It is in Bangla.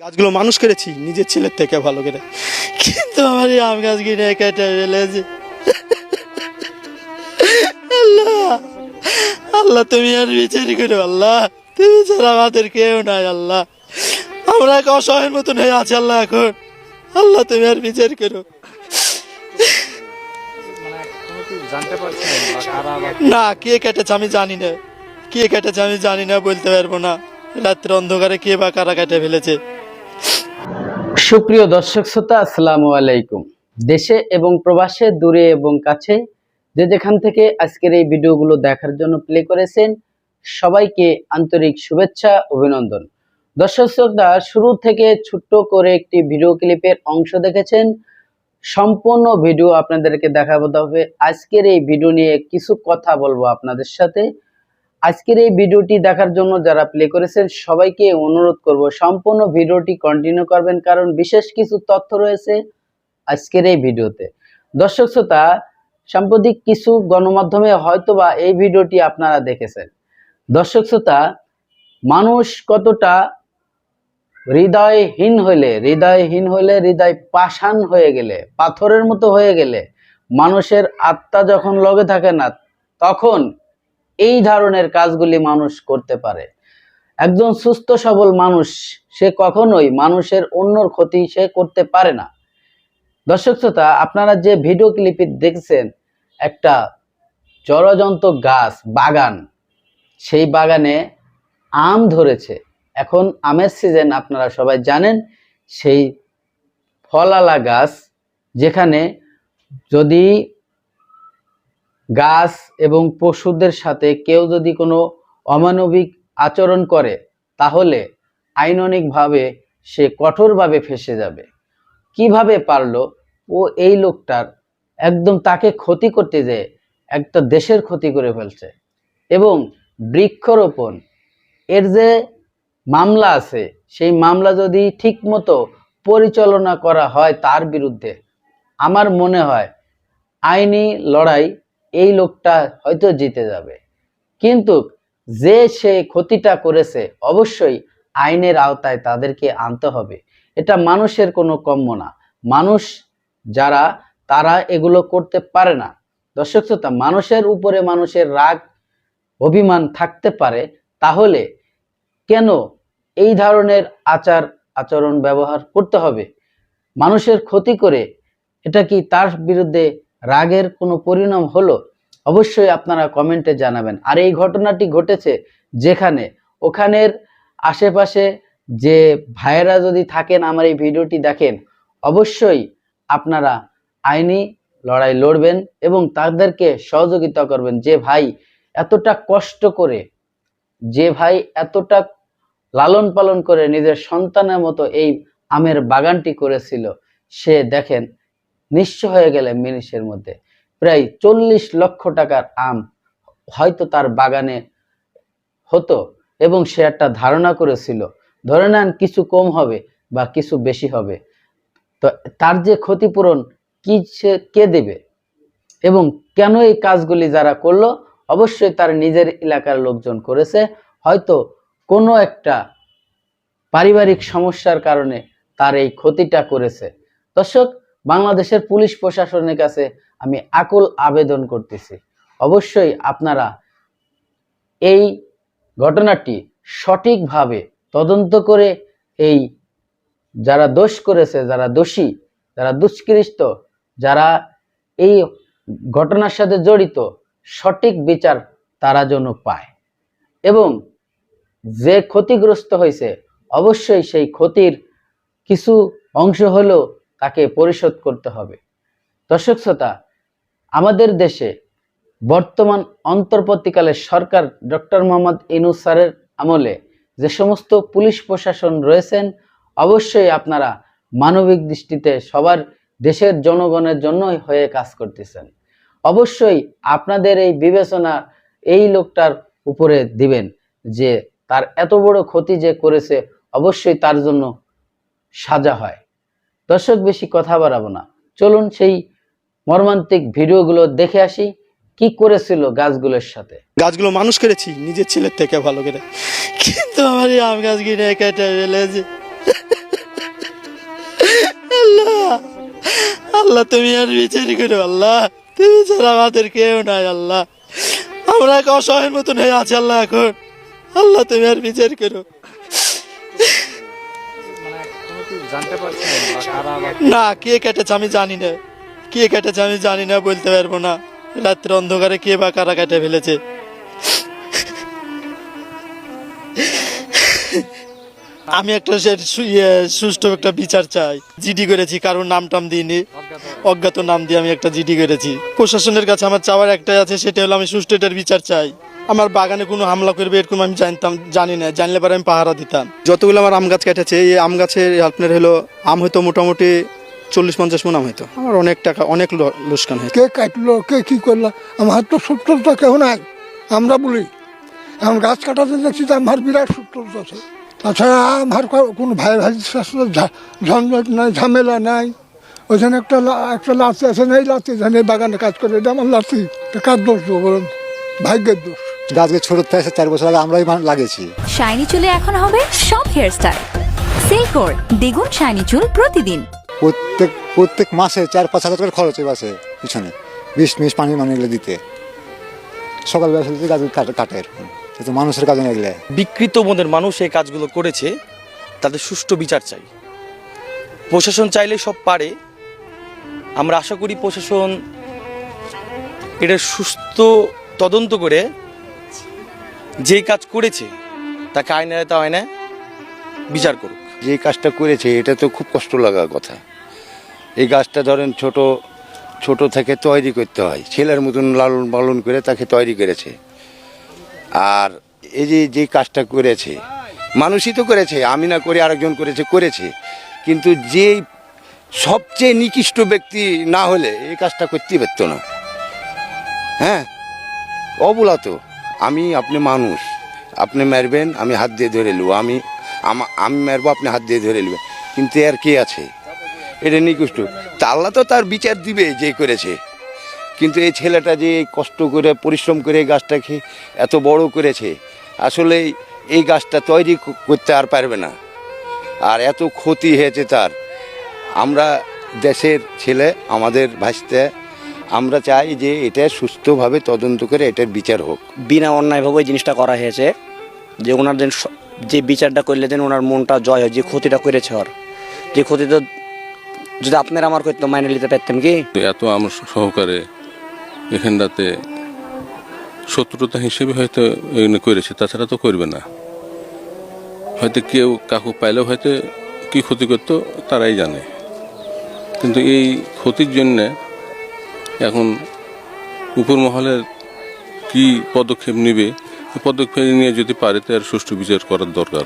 গাছগুলো মানুষ করেছি নিজের ছেলের থেকে ভালো করে। কিন্তু আমার এই আম গাছ কিনে কেটে ফেলেছে। আল্লাহ আল্লাহ, তুমি আর বিচার করো, আল্লাহ। তুমি ছাড়া আমাদের কেউ নাই, আল্লাহ। আমরা এক অসহায়ের মতন হয়ে আছি, আল্লাহ, এখন। আল্লাহ, তুমি আর বিচার করো। না, কে কেটেছে আমি জানি না। কে কেটেছে আমি জানি না, বলতে পারব না। রাত্রে অন্ধকারে কে বা কারা কেটে ফেলেছে? সুপ্রিয় দর্শক শ্রোতা, আসসালামু আলাইকুম। দেশে এবং প্রবাসে, দূরে এবং কাছে যে যেখান থেকে আজকের এই ভিডিওগুলো দেখার জন্য প্লে করেছেন, সবাইকে আন্তরিক শুভেচ্ছা, অভিনন্দন। দর্শক শ্রোতা, শুরু থেকে ছোট্ট করে একটি ভিডিও ক্লিপের অংশ দেখেছেন। সম্পূর্ণ ভিডিও আপনাদেরকে দেখাবো তবে আজকের এই ভিডিও নিয়ে কিছু কথা বলব আপনাদের সাথে। আজকের এই ভিডিওটি দেখার জন্য যারা প্লে করেছেন, সবাইকে অনুরোধ করব সম্পূর্ণ ভিডিওটি কন্টিনিউ করবেন, কারণ বিশেষ কিছু তথ্য রয়েছে আজকের এই ভিডিওতে। দর্শক শ্রোতা, সাম্প্রতিক কিছু গণমাধ্যমে হয়তোবা এই ভিডিওটি আপনারা দেখেছেন। দর্শক শ্রোতা, মানুষ কতটা হৃদয়হীন হইলে হৃদয়হীন হলে হৃদয় পাষাণ হয়ে গেলে, পাথরের মতো হয়ে গেলে, মানুষের আত্মা যখন লগে থাকে না, তখন এই ধরনের কাজগুলি মানুষ করতে পারে। একজন সুস্থ, সবল মানুষ, সে কখনোই মানুষের অন্যর ক্ষতি সে করতে পারে না। দর্শক শ্রোতা, আপনারা যে ভিডিও ক্লিপে দেখছেন, একটা জলজন্ত গাছ, বাগান, সেই বাগানে আম ধরেছে। এখন আমের সিজন আপনারা সবাই জানেন, সেই ফলালা গাছ, যেখানে যদি গাছ এবং পশুদের সাথে কেউ যদি কোনো অমানবিক আচরণ করে, তাহলে আইননিকভাবে সে কঠোরভাবে ফেসে যাবে। কীভাবে পারল? ও এই লোকটার একদম তাকে ক্ষতি করতে যেয়ে একটা দেশের ক্ষতি করে ফেলছে। এবং বৃক্ষরোপণ, এর যে মামলা আছে, সেই মামলা যদি ঠিকমতো পরিচালনা করা হয় তার বিরুদ্ধে, আমার মনে হয় আইনি লড়াই এই লোকটা হয়তো জিতে যাবে। কিন্তু যে সে ক্ষতিটা করেছে, অবশ্যই আইনের আওতায় তাদেরকে আনতে হবে। এটা মানুষের কোনো কম্য না। মানুষ যারা, তারা এগুলো করতে পারে না। দর্শক শ্রোতা, মানুষের উপরে মানুষের রাগ, অভিমান থাকতে পারে, তাহলে কেন এই ধরনের আচার আচরণ ব্যবহার করতে হবে? মানুষের ক্ষতি করে এটা কি তার বিরুদ্ধে রাগের কোনো পরিণাম হলো, অবশ্যই আপনারা কমেন্টে জানাবেন। আর এই ঘটনাটি ঘটেছে যেখানে, ওখানের আশেপাশে যে ভাইয়েরা যদি থাকেন আমার এই ভিডিওটি দেখেন, অবশ্যই আপনারা আইনি লড়াই লড়বেন এবং তাদেরকে সহযোগিতা করবেন। যে ভাই এতটা কষ্ট করে, যে ভাই এতটা লালন পালন করে নিজের সন্তানের মতো এই আমের বাগানটি করেছিল, সে দেখেন নিঃস্ব হয়ে গেলে মিনিশের মধ্যে। প্রায় চল্লিশ লক্ষ টাকার আম হয়তো তার বাগানে হতো এবং সে একটা ধারণা করেছিল, ধরে নেন কিছু কম হবে বা কিছু বেশি হবে। তো তার যে ক্ষতিপূরণ কি সে, কে দেবে? এবং কেন এই কাজগুলি যারা করল? অবশ্যই তার নিজের এলাকার লোকজন করেছে। হয়তো কোনো একটা পারিবারিক সমস্যার কারণে তার এই ক্ষতিটা করেছে। দর্শক বাংলাদেশের পুলিশ প্রশাসনের কাছে আমি আকুল আবেদন করতেছি। অবশ্যই আপনারা এই ঘটনাটি সঠিকভাবে তদন্ত করে এই যারা দোষ করেছে, যারা দোষী, যারা দুষ্কৃষ্ট, যারা এই ঘটনার সাথে জড়িত, সঠিক বিচার তারা যেন পায়। এবং যে ক্ষতিগ্রস্ত হয়েছে, অবশ্যই সেই ক্ষতির কিছু অংশ হলেও তাকে পরিশোধ করতে হবে। দর্শক শ্রোতা, আমাদের দেশে বর্তমান অন্তর্বর্তীকালে সরকার ডক্টর মোহাম্মদ ইনুস স্যারের আমলে যে সমস্ত পুলিশ প্রশাসন রয়েছেন, অবশ্যই আপনারা মানবিক দৃষ্টিতে সবার দেশের জনগণের জন্যই হয়ে কাজ করতেছেন। অবশ্যই আপনাদের এই বিবেচনা এই লোকটার উপরে দিবেন যে তার এত বড় ক্ষতি যে করেছে, অবশ্যই তার জন্য সাজা হয়। দর্শক বেশি কথা বাড়াবো না। চলুন সেই মর্মান্তিক ভিডিওগুলো দেখে আসি, কি করেছিল গাছগুলোর সাথে। গাছগুলো মানুষ করেছি নিজের ছেলের থেকে ভালো করে কিন্তু আমার এই আম গাছ কিনে কেটে ফেলেছে। আল্লাহ আল্লাহ, তুমি আর বিচার করো, আল্লাহ। তুমি ছাড়া আমাদের কেউ নাই, আল্লাহ। আমরা এক অসহায়ের মতন হয়ে আছি, আল্লাহ, এখন। আল্লাহ, তুমি আর বিচার করো। জানতে পারছেন বা কারা বা না কে কেটেছে আমি জানি না। কে কেটেছে আমি জানি না বলতে পারব না। রাত্রে অন্ধকারে কে বা কারা কেটে ফেলেছে? আমি একটা ইয়ে, সুষ্ঠু একটা বিচার চাই। জিডি করেছি কারোর নাম টাম দিইনি। অজ্ঞাত। অজ্ঞাত নাম দিয়ে আমি একটা জিডি করেছি। প্রশাসনের কাছে আমার চাওয়ার একটাই আছে সেটা হলো আমি সুষ্ঠু এটার বিচার চাই। আমার বাগানে কোনো হামলা করবে এরকম আমি জানতাম, জানি না, জানলে পরে আমি পাহারা দিতাম। যতগুলো আমার আম গাছ কেটেছে, এই আম গাছের আপনার হলো, আম হয়তো মোটামুটি চল্লিশ পঞ্চাশ মন আম হয়তো। আমার অনেক টাকা, অনেক লোকসান হয়েছে। কে কাটলো, কে কী করল? আমার তো সূত্রতা কেউ নাই, আমরা বলি। এখন গাছ কাটাতে দেখছি তো আমার বিরাট সূত্রতা আছে। তাছাড়া আমার কোনো ভাই ভাই ঝঞ্ঝট নাই, ঝামেলা নাই। ওইখানে একটা একটা লাতি আছে না এই লাতি বাগানে কাজ করে, এটা আমার এটা কার দোষ দেবো বলুন? ভাগ্যের দোষ। গাছকে ছোট থেকে চার বছর আগে আমরাই লাগিয়েছি। শাইনি চুলে এখন হবে সব হেয়ারস্টাইল সিল্কোর দ্বিগুণ শাইনি চুল প্রতিদিন। প্রত্যেক প্রত্যেক মাসে চার পাঁচ হাজার করে খরচ হয় বাসে পিছনে। বিষ মিষ পানি মানে এগুলো দিতে। সকালবেলা ফেলতে গাছ কাটে এরকম। কিন্তু মানুষের কাজে না এগুলো। বিকৃত মনের মানুষ এই কাজগুলো করেছে তাদের সুষ্ঠু বিচার চাই। প্রশাসন চাইলে সব পারে। আমরা আশা করি প্রশাসন এটা সুস্থ তদন্ত করে যেই কাজ করেছে, তাকে আইনের তা আইনে বিচার করুক। যে কাজটা করেছে, এটা তো খুব কষ্ট লাগার কথা। এই গাছটা ধরেন ছোট ছোট থেকে তৈরি করতে হয়। ছেলের মতন লালন পালন করে তাকে তৈরি করেছে। আর এই যে যে কাজটা করেছে, মানুষই তো করেছে, আমি না করে আরেকজন করেছে করেছে। কিন্তু যে সবচেয়ে নিকৃষ্ট ব্যক্তি না হলে এই কাজটা করতে পারতো না। হ্যাঁ? অবলা তো। আমি আপনি মানুষ, আপনি মারবেন, আমি হাত দিয়ে ধরে নেব আমি আমি মারবো, আপনি হাত দিয়ে ধরে নেবেন কিন্তু আর কে আছে? এটা নিকুষ্ট। তা আল্লাহ তো তার বিচার দিবে যে করেছে। কিন্তু এই ছেলেটা যে কষ্ট করে, পরিশ্রম করে গাছটাকে এত বড় করেছে, আসলে এই গাছটা তৈরি করতে আর পারবে না। আর এত ক্ষতি হয়েছে তার। আমরা দেশের ছেলে, আমাদের ভাসতে আমরা চাই যে এটা সুস্থভাবে তদন্ত করে এটার বিচার হোক। বিনা অন্যায়ভাবে এই জিনিসটা করা হয়েছে যে ওনার যেন যে বিচারটা করলে যেন ওনার মনটা জয় হয় যে ক্ষতিটা করেছে ওর। যে ক্ষতিটা যদি আপনার আমার করতো মাইনে নিতে পারতেন কি? এত আমার সহকারে এখানটাতে শত্রুতা হিসেবে হয়তো এগুলো করেছে তাছাড়া তো করবে না। হয়তো কেউ কাকু পাইলেও হয়তো কি ক্ষতি করতো তারাই জানে। কিন্তু এই ক্ষতির জন্যে এখন উপর মহলের কি পদক্ষেপ নেবে? পদক্ষেপ নিয়ে যদি পারে তার সুষ্ঠু বিচার করার দরকার।